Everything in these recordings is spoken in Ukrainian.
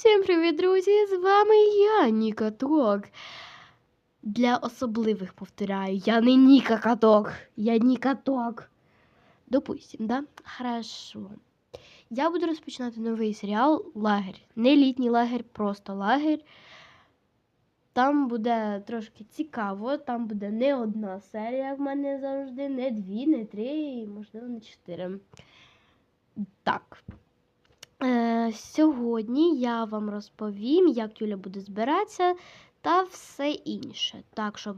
Всім привіт, друзі! З вами я, Ніка Ток. Для особливих повторяю, я не Ніка Каток, я Ніка Ток. Допустим, да? Хорошо. Я буду розпочинати новий серіал Лагерь. Не літній лагерь, просто лагерь. Там буде трошки цікаво, там буде не одна серія, в мене завжди, не дві, не три, і, можливо, не чотири. Так. Е, сьогодні я вам розповім, як Юля буде збиратися та все інше. Так що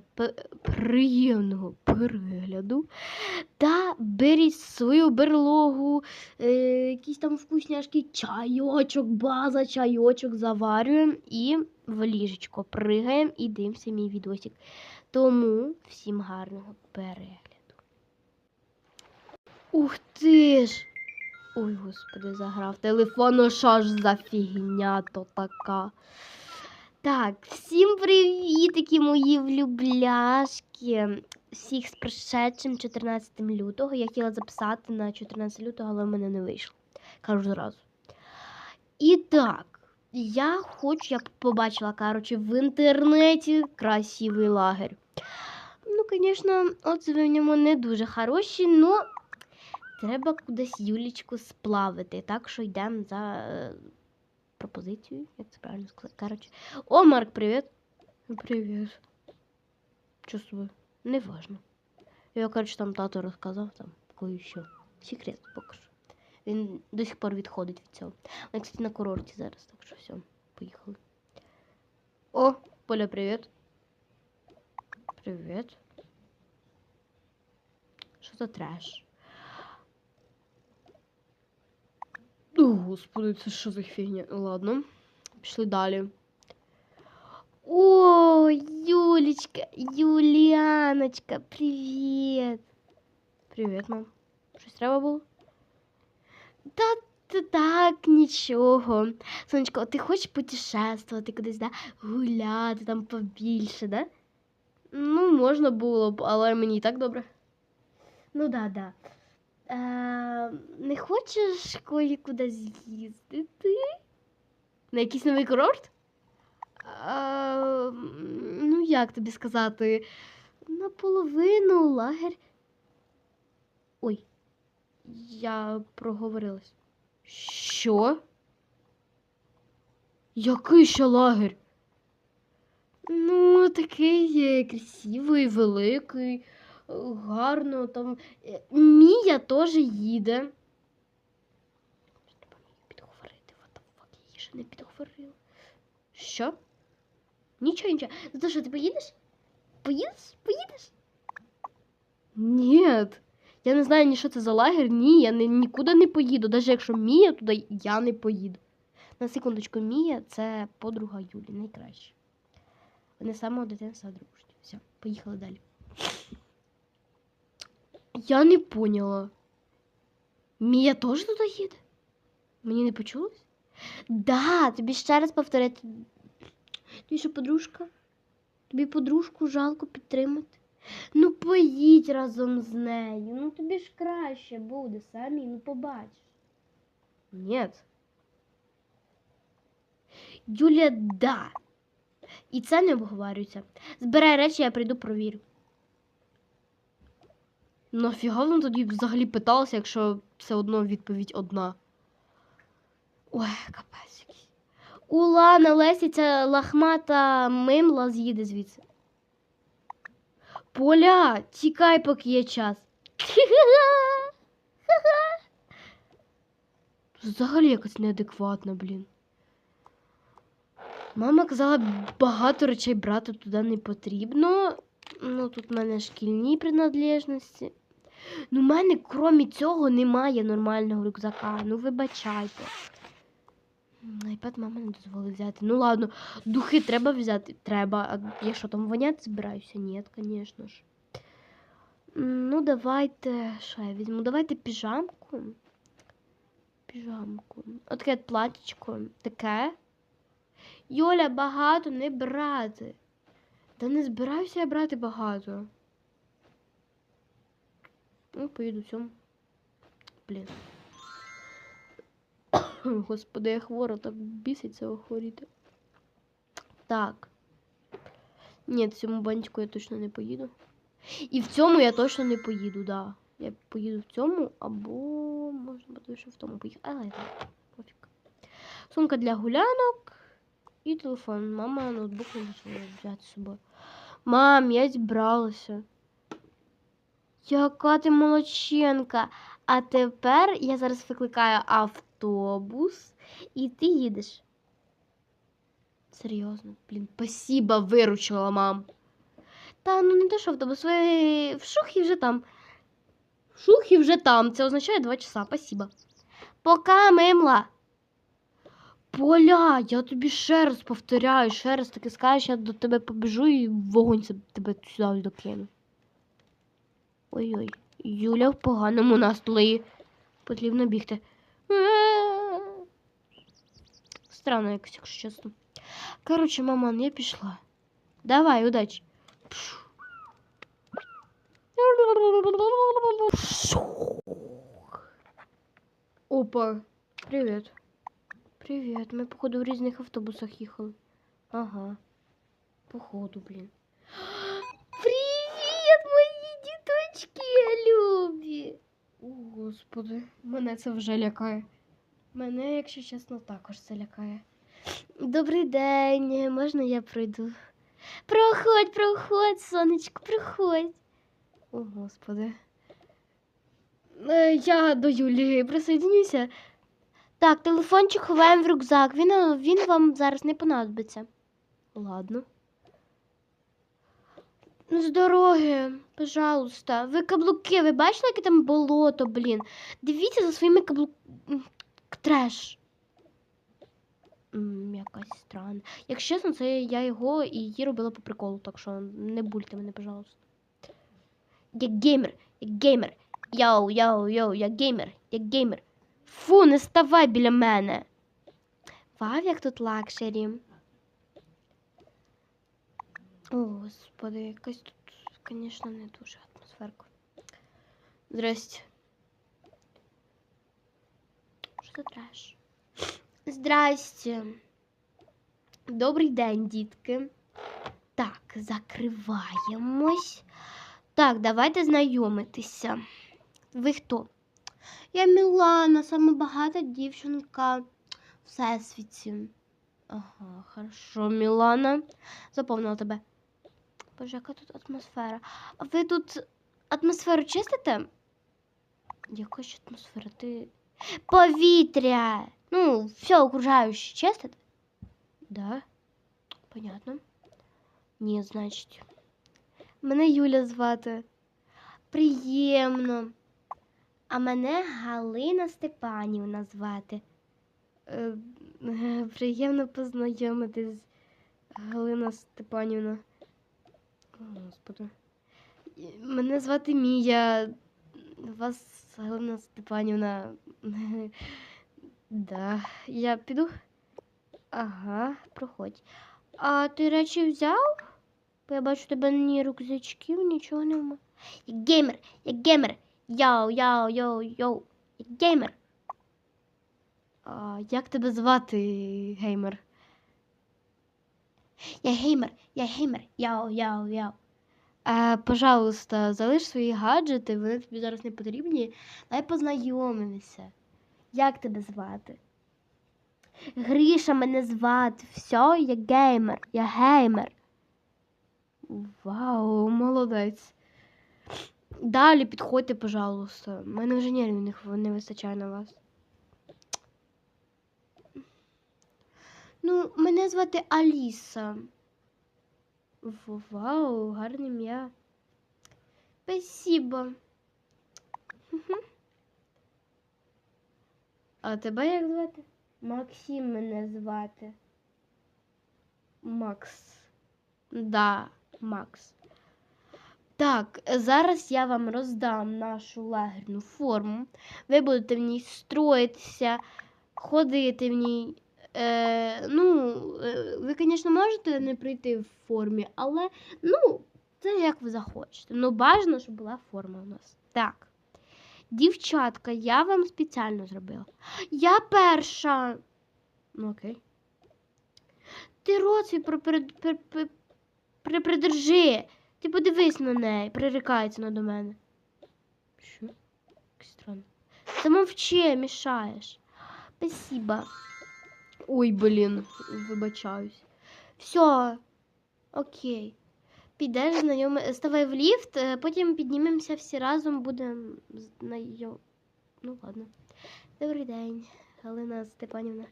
приємного перегляду. Та беріть свою берлогу, е, якісь там вкусняшки, чайочок, база, чайочок заварюємо і в ліжечко пригаємо і дивимося мій відосик. Тому всім гарного перегляду. Ух ти ж! Ой, господи, заграв телефон, ну що ж за фігня то така. Так, всім привітики, мої влюбляшки. Всіх з пришедшим 14 лютого. Я хотіла записати на 14 лютого, але в мене не вийшло. Кажу зразу. І так, я хочу, я побачила, короче, в інтернеті красивий лагерь. Ну, звісно, отзиви в ньому не дуже хороші, але Треба кудись Юлічку сплавити, так що йдемо за е, пропозицією, як це правильно сказати. Коротше. О, Марк, привіт. Привіт. Що з тобою? Неважно. Я, коротше, там тато розказав там кое-що. Секрет поки що. Він до сих пор відходить від цього. Ми, кстати, на курорті зараз, так що все, поїхали. О, Поля, привіт. Привіт. Що за треш? Господи, це що за фігня? Ладно, пішли далі. О, Юлечка, Юліаночка, привіт. Привіт, мам. Щось треба було? Та так, нічого. Сонечко, а ти хочеш путешествувати кудись, да? Гуляти там побільше, да? Ну, можна було б, але мені і так добре. Ну да, да. Е, не хочеш коли кудись з'їздити? На якийсь новий курорт? Е, ну, як тобі сказати? Наполовину лагерь. Ой, я проговорилась. Що? Який ще лагерь? Ну, такий е, красивий, великий гарно там. Е, Мія теж їде. Треба мені підговорити, what the її ще не підговорила. Що? Нічого, нічого. Ну то що, ти поїдеш? Поїдеш? Поїдеш? Ні. Я не знаю ні що це за лагер, ні, я ні, нікуди не поїду. Навіть якщо Мія туди, я не поїду. На секундочку, Мія це подруга Юлі, найкраще. Вони самого дитинства дружать. Все, поїхали далі. Я не поняла. Мія теж туди їде? Мені не почулось? Да, тобі ще раз повторити. Ти що, подружка? Тобі подружку жалко підтримати? Ну, поїдь разом з нею. Ну тобі ж краще буде, самі, ну побачиш. Ні. Юля, да. І це не обговорюється. Збирай речі, я прийду провірю. Нафіга вона тоді взагалі питалася, якщо все одно відповідь одна. Ой, капець якийсь. Ула, на Лесі ця лахмата мимла з'їде звідси. Поля, тікай, поки є час. Взагалі якось неадекватно, блін. Мама казала, багато речей брати туди не потрібно. Ну, тут в мене шкільні принадлежності. Ну, в мене, крім цього, немає нормального рюкзака. Ну, вибачайте. Айпад мама не дозволить взяти. Ну ладно, духи треба взяти. Треба. А я що там воняти збираюся? Ні, звісно ж. Ну, давайте. Що я візьму? Давайте піжамку. Піжамку. Отаке платічко. Таке. Йоля, багато не брати. Та не збираюся я брати багато. Ну, поїду в цьому. Блін. Господи, я хвора, так біситься охворіти. Так. Ні, в цьому банчику я точно не поїду. І в цьому я точно не поїду, да. Я поїду в цьому, або можна буде ще в тому поїхати. Але пофіг. Сумка для гулянок і телефон. Мама ноутбук не взяти з собою. Мам, я зібралася. Яка ти молодчинка. А тепер я зараз викликаю автобус, і ти їдеш. Серйозно, блін, спасіба виручила, мам. Та ну не те, що автобус, ви в шухі вже там. В шухі вже там. Це означає два часа. Спасіба. Пока, мимла. Поля, я тобі ще раз повторяю, ще раз таки скажеш, я до тебе побіжу і вогонь тебе сюди докину. Ой-ой, Юля в поганому настрої. Потрібно бігти. Странно якось, якщо чесно. Коротше, маман, я пішла. Давай, удачі. Опа, привіт. Привіт. Ми, походу, в різних автобусах їхали. Ага. Походу, блін. Привіт, мої діточки любі. О, господи, мене це вже лякає. Мене, якщо чесно, також це лякає. Добрий день, можна я пройду? Проходь, проходь, сонечко, проходь. О, господи. Е, Я до Юлі присоединюся. Так, телефончик ховаємо в рюкзак. Він, е, він вам зараз не понадобиться. Ладно. Ну, З дороги, пожалуйста. Ви каблуки, ви бачили, яке там болото, блін? Дивіться за своїми каблуками. Треш. Якась странна. Якщо чесно, це я його і її робила по приколу, так що не бульте мене, пожалуйста. Я геймер, я геймер. Йоу, йоу, йоу, я геймер, я геймер. Фу, не ставай біля мене. Вау, як тут лакшері. О, господи, якась тут, звісно, не дуже атмосферка. Здрасте. Що за треш? Здрасте. Добрий день, дітки. Так, закриваємось. Так, давайте знайомитися. Ви хто? Я Мілана, саме багата дівчинка в всесвіті. Ага, хорошо, Мілана. Заповнила тебе. Боже, яка тут атмосфера. А ви тут атмосферу чистите? Яка ж атмосфера? Ти. Повітря! Ну, все окружаюче чистите? Да? Понятно. Ні, значить. Мене Юля звати. Приємно. А мене Галина Степанівна звати. Е, е, приємно познайомитись, Галина Степанівна. Господи. Мене звати Мія. Вас Галина Степанівна. Да, я піду. Ага, проходь. А ти речі взяв? Бо я бачу, тебе ні рюкзачків, нічого нема. Я геймер, я геймер. Йоу, йоу, йоу, йоу. Я геймер. А, як тебе звати, геймер? Я геймер, я геймер. Йоу, йоу, йоу. А, пожалуйста, залиш свої гаджети, вони тобі зараз не потрібні. Дай познайомимося. Як тебе звати? Гріша мене звати. Все, я геймер. Я геймер. Вау, молодець. Далі підходьте, пожалуйста. У мене вже нервів не вистачає на вас. Ну, мене звати Аліса. Вау, гарне ім'я. Спасибо. А тебе як звати? Максим мене звати. Макс. Да, Макс. Так, зараз я вам роздам нашу лагерну форму. Ви будете в ній строїтися, ходити в ній. Е, ну, е, ви, звісно, можете не прийти в формі, але ну, це як ви захочете. Ну, бажано, щоб була форма у нас. Так. Дівчатка, я вам спеціально зробила. Я перша. Ну окей. Ти рот свій при- при- при- при- при- придержи. Ти подивись на неї, прирікається вона до мене. Що? Як странно. Замовчи, мішаєш. Спасибо. Ой, блін, вибачаюсь. Все. Окей. Підеш знайоми. Ставай в ліфт, е, потім піднімемося всі разом, будемо знайом. Ну, ладно. Добрий день, Галина Степанівна.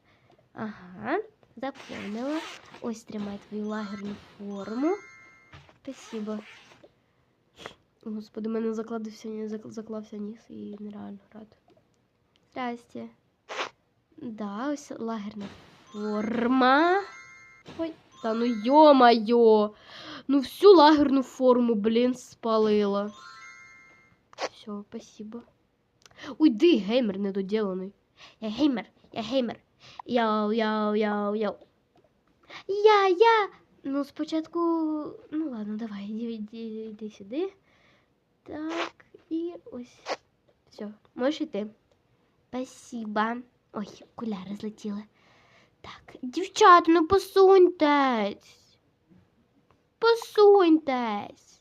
Ага, заповнила. Ось тримай твою лагерну форму. Спасибо. Господи, мене закладився, заклався ніс і нереально грати. Здрасте. Да, ось лагерна форма. Ой, та ну йо-майо. Ну всю лагерну форму, блін, спалила. Все, спасибо. Уйди, геймер недоділений. Я геймер, я геймер. Яу, яу, яу, яу. Я, я. Ну, спочатку. Ну ладно, давай, іди сюди. Так, і ось. Все, можеш йти. Спасибо. Ой, окуляри злетіли. Так, дівчата, ну посуньтесь. Посуньтесь.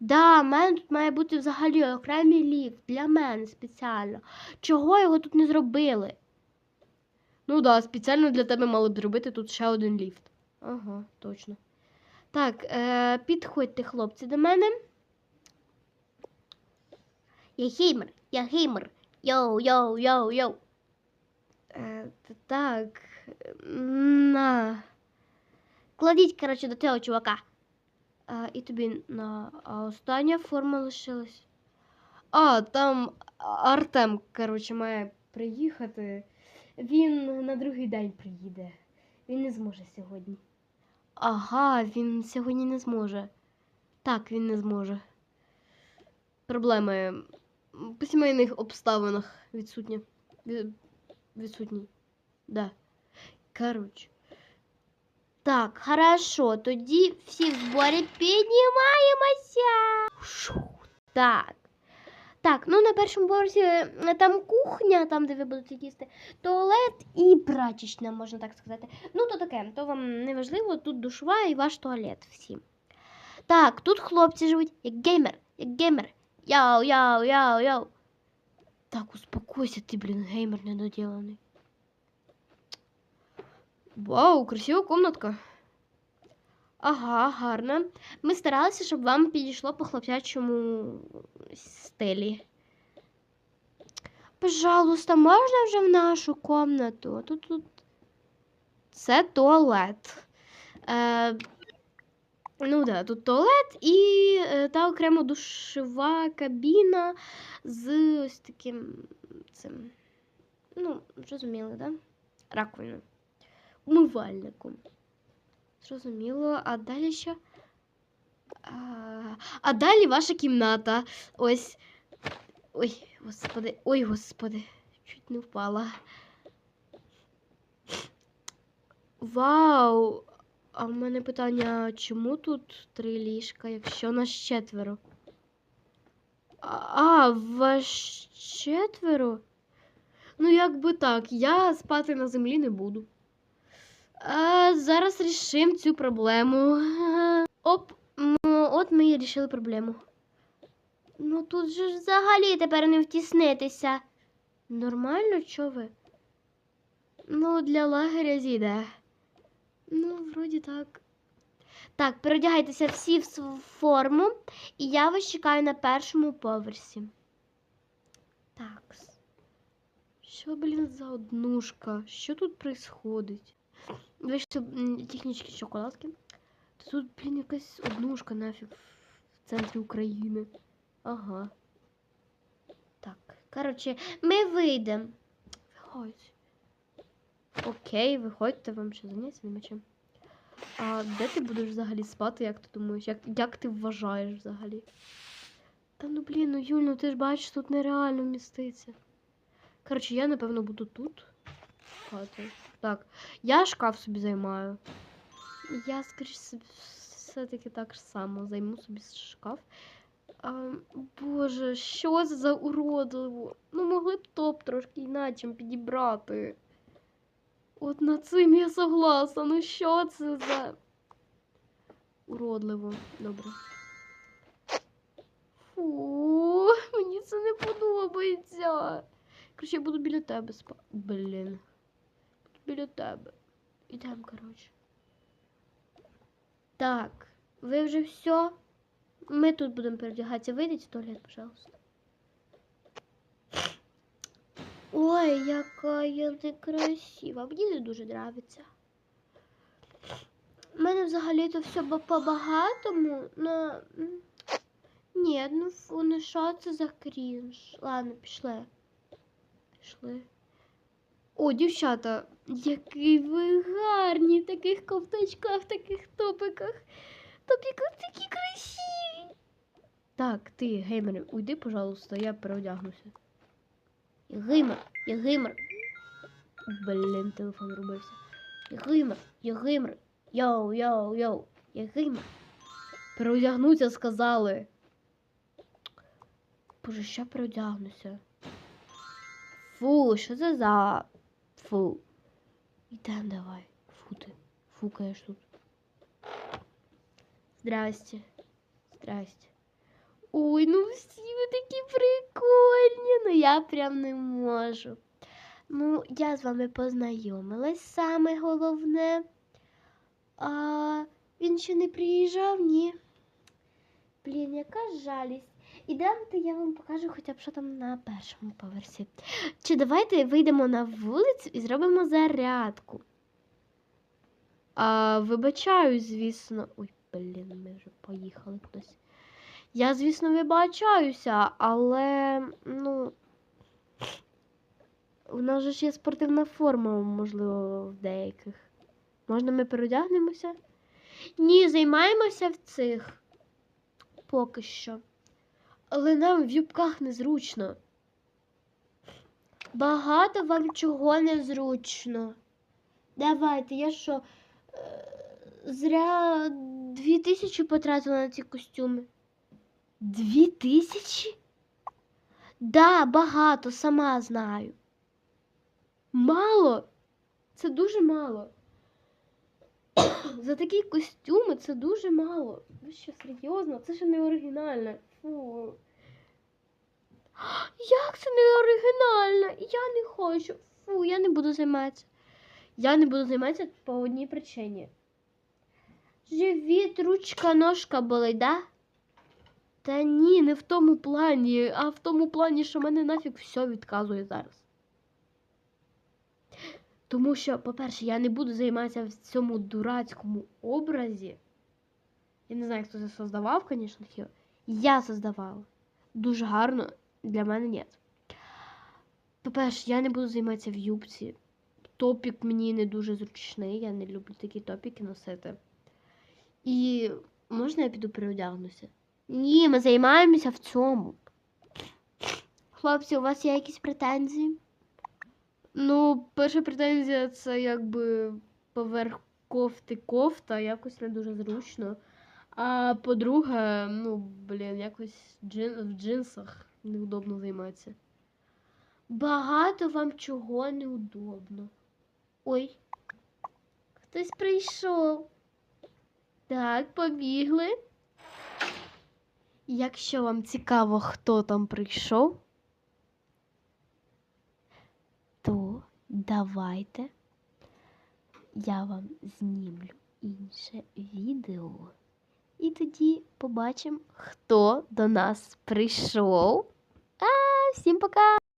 Да, в мене тут має бути взагалі окремий ліфт для мене спеціально. Чого його тут не зробили? Ну да, спеціально для тебе мали б зробити тут ще один ліфт. Ага, точно. Так, е, підходьте, хлопці, до мене. Я геймер, я геймер. Йоу, йоу, йоу, йоу. Е, так. На. Кладіть, коротше, до цього чувака. А, і тобі на. А остання форма лишилась. А, там Артем, коротше, має приїхати. Він на другий день приїде. Він не зможе сьогодні. Ага, він сьогодні не зможе. Так, він не зможе. Проблеми по сімейних обставинах відсутні. Ві- Відсутні. Да. Коротше. Так, хорошо. Тоді всі в зборі піднімаємося. Шу. Так. Так, ну на першому поверсі е, там кухня, там, де ви будете їсти, туалет і прачечна, можна так сказати. Ну, то таке, то вам не важливо, тут душова і ваш туалет всім. Так, тут хлопці живуть, як геймер, як геймер. Яу, яу, яу, яу. Так, Успокойся, ти, блін, геймер недоділений. Вау, красива комнатка. Ага, гарно. Ми старалися, щоб вам підійшло по хлопчачому стилі. Пожалуйста, можна вже в нашу комнату? Тут, тут... Це туалет. Е, ну да, тут туалет і е, та окремо душова кабіна з ось таким цим. Ну, зрозуміли, да? Раковиною. Умивальником. Зрозуміло, а далі що? А, а далі ваша кімната. Ось. Ой, господи, ой, господи, чуть не впала. Вау! А в мене питання, чому тут три ліжка, якщо нас четверо? А, вас четверо? Ну, якби так, я спати на землі не буду. А, зараз рішимо цю проблему. Оп, от ми і рішили проблему. Ну тут же взагалі тепер не втіснитися. Нормально, чо ви? Ну, для лагеря зійде. Ну, вроді так. Так, переодягайтеся всі в свою форму, і я вас чекаю на першому поверсі. Так. Що, блін, за однушка? Що тут происходить? Ви ж технічні шоколадки. Тут, блін, якась однушка нафіг в центрі України. Ага. Так, коротше, ми вийдемо. Виходь. Окей, виходьте, вам ще заняття нема чим. А де ти будеш взагалі спати, як ти думаєш? Як, як ти вважаєш взагалі? Та ну блін, ну Юль, ну ти ж бачиш, тут нереально вміститься. Коротше, я напевно буду тут спати. Так, я шкаф собі займаю. Я, скоріш, все-таки так само займу собі шкаф. А, Боже, що це за уродливо? Ну, могли б топ трошки іначе підібрати. От на цим я согласна. Ну що це за. Уродливо. Добре. Фу, мені це не подобається. Короче, я буду біля тебе спати. Блін. Буду біля тебе. Ідемо, коротше. Так, ви вже все? Ми тут будемо передягатися. Вийдіть в туалет, пожалуйста. Ой, яка я красива. Мені не дуже нравиться. У мене взагалі-то все по-багатому, но... Ні, ну фу, ну що це за крінж? Ладно, пішли. Пішли. О, дівчата, які ви гарні в таких ковтачках, в таких топиках. Топіки такі красиві. Так, ти, геймер, уйди, пожалуйста, я переодягнуся. Я геймер, я геймер. Блін, телефон рубився. Я геймер, я геймер. Йоу, йоу, йоу. Я геймер. Переодягнуся, сказали. Боже, ще переодягнуся. Фу, що це за фу? Ідем давай. Фу ти. Фукаєш тут. Здрасте. Здрасте. Ой, ну всі ви такі прикольні. Ну я прям не можу. Ну, я з вами познайомилась, саме головне. А він ще не приїжджав, ні. Блін, яка жалість. Ідемте, я вам покажу хоча б що там на першому поверсі. Чи давайте вийдемо на вулицю і зробимо зарядку. А, вибачаю, звісно. Ой, блін, ми вже поїхали кудись. Я, звісно, вибачаюся, але, ну. У нас же ж є спортивна форма, можливо, в деяких. Можна ми переодягнемося? Ні, займаємося в цих. Поки що. Але нам в юбках незручно. Багато вам чого незручно. Давайте, я що, е, зря дві тисячі потратила на ці костюми. Дві тисячі? Да, багато, сама знаю. Мало. Це дуже мало. За такі костюми це дуже мало. Ви що, серйозно? Це ще не оригінальне. Фу. Як це не оригінальне? Я не хочу. Фу, я не буду займатися. Я не буду займатися по одній причині. Живіт, ручка, ножка болить, да? Та ні, не в тому плані, а в тому плані, що мене нафіг все відказує зараз. Тому що, по-перше, я не буду займатися в цьому дурацькому образі. Я не знаю, хто це создавав, звісно. Я создавала. Дуже гарно, для мене ні. По-перше, я не буду займатися в юбці. Топік мені не дуже зручний, я не люблю такі топіки носити. І можна я піду переодягнуся? Ні, ми займаємося в цьому. Хлопці, у вас є якісь претензії? Ну, перша претензія це якби поверх кофти кофта, якось не дуже зручно. А по-друге, ну, блін, якось джин... в джинсах неудобно займатися. Багато вам чого неудобно. Ой, хтось прийшов. Так, побігли. Якщо вам цікаво, хто там прийшов, то давайте я вам знімлю інше відео. І тоді побачимо, хто до нас прийшов. А, всім пока!